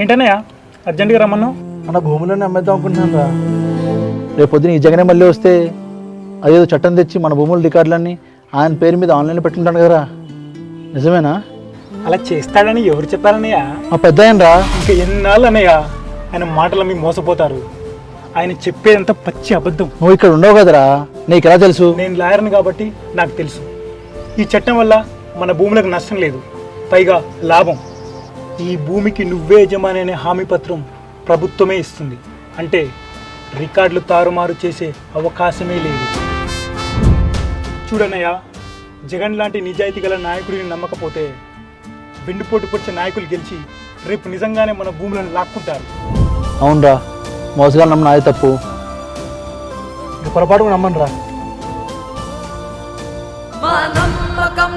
ఏంటన్నయ్య? అర్జెంటుగా రమ్మన్నావు మన భూములను అమ్మేద్దాం అనుకుంటున్నాను రా రేపు పొద్దున ఈ జగనే మళ్ళీ వస్తే అదేదో చట్టం తెచ్చి మన భూముల రికార్డులన్నీ ఆయన పేరు మీద ఆన్లైన్లో పెట్టుకుంటాను కదరా. నిజమేనా? అలా చేస్తాడని ఎవరు చెప్పారన్నయ్య? మా పెద్ద ఆయన రా ఇంకా ఎన్నాళ్ళు అన్నయ్య ఆయన మాటలు మీకు మోసపోతారు. ఆయన చెప్పేదంతా పచ్చి అబద్ధం. నువ్వు ఇక్కడ ఉండవు కదరా? నీకు ఎలా తెలుసు? నేను లాయర్ని కాబట్టి నాకు తెలుసు. ఈ చట్టం వల్ల మన భూములకు నష్టం లేదు. పైగా లాభం. ఈ భూమికి నువ్వే యజమాని అనే హామీ పత్రం ప్రభుత్వమే ఇస్తుంది. అంటే రికార్డులు తారుమారు చేసే అవకాశమే లేదు. చూడనయ్య జగన్ లాంటి నిజాయితీ గల నాయకుడిని నమ్మకపోతే వెండిపోటు పొడిచే నాయకులు గెలిచి రేపు నిజంగానే మన భూములను లాక్కుంటారు. అవునరా మోసగా నమ్మ నాయ తప్పు. పొరపాటు నమ్మను రా నమ్మకం